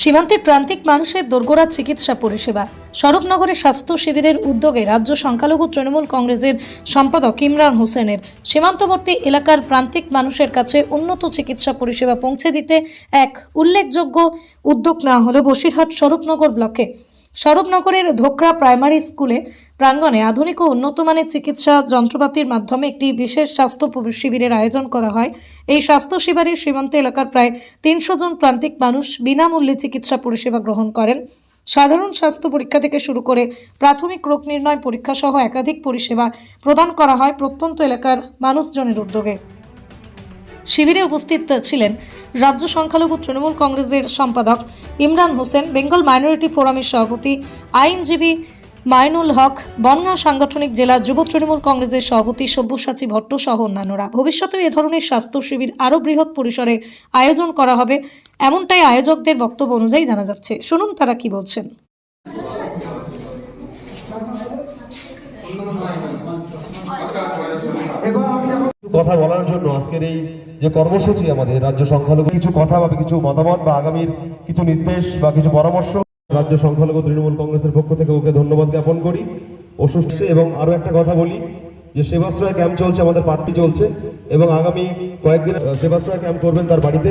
সীমান্তের প্রান্তিক মানুষের দোরগোড়ার চিকিৎসা পরিষেবা। সড়কনগরে স্বাস্থ্য শিবিরের উদ্যোগে রাজ্য সংখ্যালঘু তৃণমূল কংগ্রেসের সম্পাদক ইমরান হোসেনের সীমান্তবর্তী এলাকার প্রান্তিক মানুষের কাছে উন্নত চিকিৎসা পরিষেবা পৌঁছে দিতে এক উল্লেখযোগ্য উদ্যোগ নেওয়া হলো বসিরহাট স্বরূপনগর ব্লকে। স্বরূপনগরের ধোকরা প্রাইমারি স্কুলে প্রাঙ্গণে আধুনিক ও উন্নত মানের চিকিৎসা যন্ত্রপাতির মাধ্যমে একটি বিশেষ স্বাস্থ্য শিবিরের আয়োজন করা হয়। এই স্বাস্থ্য শিবিরে সীমান্ত এলাকার প্রায় তিনশো জন প্রান্তিক মানুষ বিনামূল্যে চিকিৎসা পরিষেবা গ্রহণ করেন। সাধারণ স্বাস্থ্য পরীক্ষা থেকে শুরু করে প্রাথমিক রোগ নির্ণয় পরীক্ষা সহ একাধিক পরিষেবা প্রদান করা হয় প্রত্যন্ত এলাকার মানুষজনের উদ্যোগে। শিবিরে উপস্থিত ছিলেন রাজ্য সংখ্যালঘু তৃণমূল কংগ্রেসের সম্পাদক ইমরান হোসেন, বেঙ্গল মাইনরিটি ফোরামের সভাপতি, আইনজীবী মাইনুল হক, বনগাঁ সাংগঠনিক জেলা যুব তৃণমূল কংগ্রেসের সভাপতি সব্যসাচী ভট্ট সহ অন্যান্যরা। ভবিষ্যতে এ ধরনের স্বাস্থ্য শিবির আরও বৃহৎ পরিসরে আয়োজন করা হবে, এমনটাই আয়োজকদের বক্তব্য অনুযায়ী জানা যাচ্ছে। শুনুন তারা কি বলছেন। কথা বলার জন্য আজকের এই যে কর্মসূচি আমাদের, রাজ্য সংখ্যালঘু, কিছু কথা বা কিছু মতামত বা আগামীর কিছু নির্দেশ বা কিছু পরামর্শ, রাজ্য সংখ্যালঘু তৃণমূল কংগ্রেসের পক্ষ থেকে ওকে ধন্যবাদ জ্ঞাপন করি। অসুস্থ, এবং আরও একটা কথা বলি যে সেবাশ্রয় ক্যাম্প চলছে, আমাদের পার্টি চলছে, এবং আগামী কয়েকদিন সেবাশ্রয় ক্যাম্প করবেন তার বাড়িতে।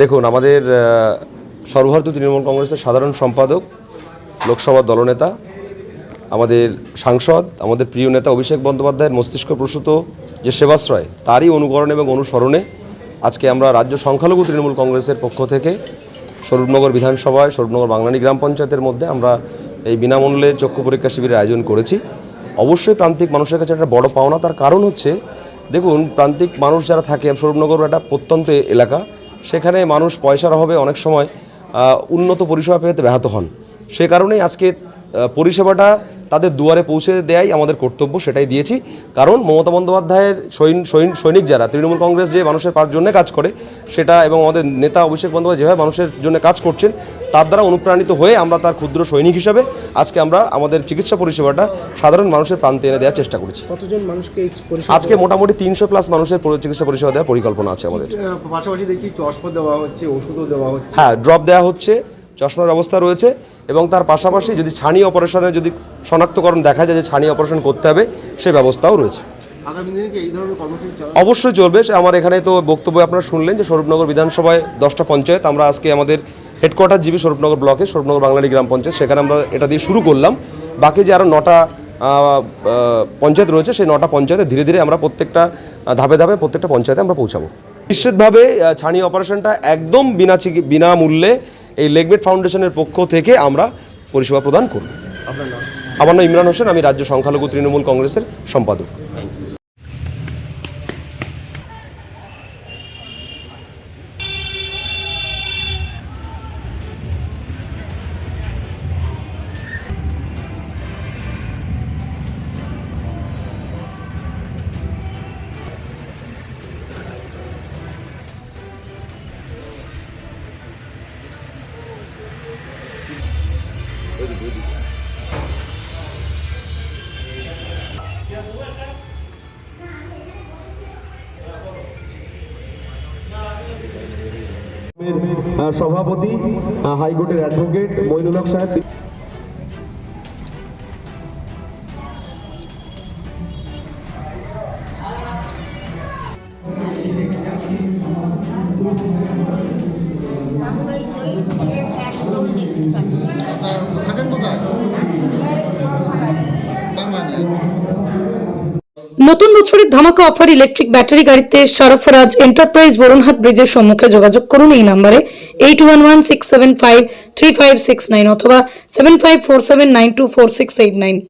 দেখুন, আমাদের সর্বভারতীয় তৃণমূল কংগ্রেসের সাধারণ সম্পাদক লোকসভার দলনেতা, আমাদের সাংসদ, আমাদের প্রিয় নেতা অভিষেক বন্দ্যোপাধ্যায়ের মস্তিষ্ক প্রসূত যে সেবাশ্রয়, তারই অনুকরণ এবং অনুসরণে আজকে আমরা রাজ্য সংখ্যালঘু তৃণমূল কংগ্রেসের পক্ষ থেকে স্বরূপনগর বিধানসভায়, স্বরূপনগর বাংলানি গ্রাম পঞ্চায়েতের মধ্যে আমরা এই বিনামূল্যে চক্ষু পরীক্ষা শিবিরের আয়োজন করেছি। অবশ্যই প্রান্তিক মানুষের কাছে একটা বড় পাওনা, তার কারণ হচ্ছে দেখুন, প্রান্তিক মানুষ যারা থাকে স্বরূপনগর একটা প্রত্যন্ত এলাকা, সেখানে মানুষ পয়সার অভাবে অনেক সময় উন্নত পরিষেবা পেতে ব্যাহত হন। সে কারণেই আজকে পরিষেবাটা তাদের দুয়ারে পৌঁছে দেয়াই আমাদের কর্তব্য সেটাই দিয়েছি। কারণ মমতা বন্দ্যোপাধ্যায়ের সৈন সৈন- সৈনিক যারা তৃণমূল কংগ্রেস যে মানুষের পার জন্য কাজ করে সেটা এবং আমাদের নেতা অভিষেক বন্দ্যোপাধ্যায় যেভাবে মানুষের জন্য কাজ করছেন তার দ্বারা অনুপ্রাণিত হয়ে আমরা তার ক্ষুদ্র সৈনিক হিসাবে আজকে আমরা আমাদের চিকিৎসা পরিষেবাটা সাধারণ মানুষের প্রান্তে এনে দেওয়ার চেষ্টা করেছি। কতজন মানুষকে আজকে মোটামুটি তিনশো প্লাস মানুষের চিকিৎসা পরিষেবা দেওয়ার পরিকল্পনা আছে আমাদের। পাশাপাশি দেখছি চশমা দেওয়া হচ্ছে ওষুধও দেওয়া হচ্ছে। হ্যাঁ ড্রপ দেওয়া হচ্ছে চশমার ব্যবস্থা রয়েছে। এবং তার পাশাপাশি যদি ছানি অপারেশনে যদি শনাক্তকরণ দেখা যায় যে ছানি অপারেশন করতে হবে সে ব্যবস্থাও রয়েছে। অবশ্যই চলবে। সে আমার এখানে তো বক্তব্য আপনারা শুনলেন যে স্বরূপনগর বিধানসভায় দশটা পঞ্চায়েত আমরা আজকে আমাদের হেডকোয়ার্টার জিবি স্বরূপনগর ব্লকে স্বরূপনগর বাংলারি গ্রাম পঞ্চায়েত সেখানে আমরা এটা দিয়ে শুরু করলাম। বাকি যে আরও নটা পঞ্চায়েত রয়েছে সেই নটা পঞ্চায়েতে ধীরে ধীরে আমরা প্রত্যেকটা ধাপে ধাপে প্রত্যেকটা পঞ্চায়েতে আমরা পৌঁছাবো। নিশ্চিতভাবে ছানি অপারেশনটা একদম বিনা বিনামূল্যে এই লেগবেট ফাউন্ডেশনের পক্ষ থেকে আমরা পরিষেবা প্রদান করব। আমার নাম ইমরান হোসেন আমি রাজ্য সংখ্যালঘু তৃণমূল কংগ্রেসের সম্পাদক। সভাপতি হাইকোর্টের অ্যাডভোকেট মইনুল হক সাহেব নতুন বছরের ধামাকা অফার ইলেকট্রিক ব্যাটারি গাড়িতে সরফরাজ এন্টারপ্রাইজ বরুণহাট ব্রিজের সম্মুখে যোগাযোগ করুন এই নাম্বারে eight one one six seven five three five six nine অথবা seven five four seven nine two four six eight nine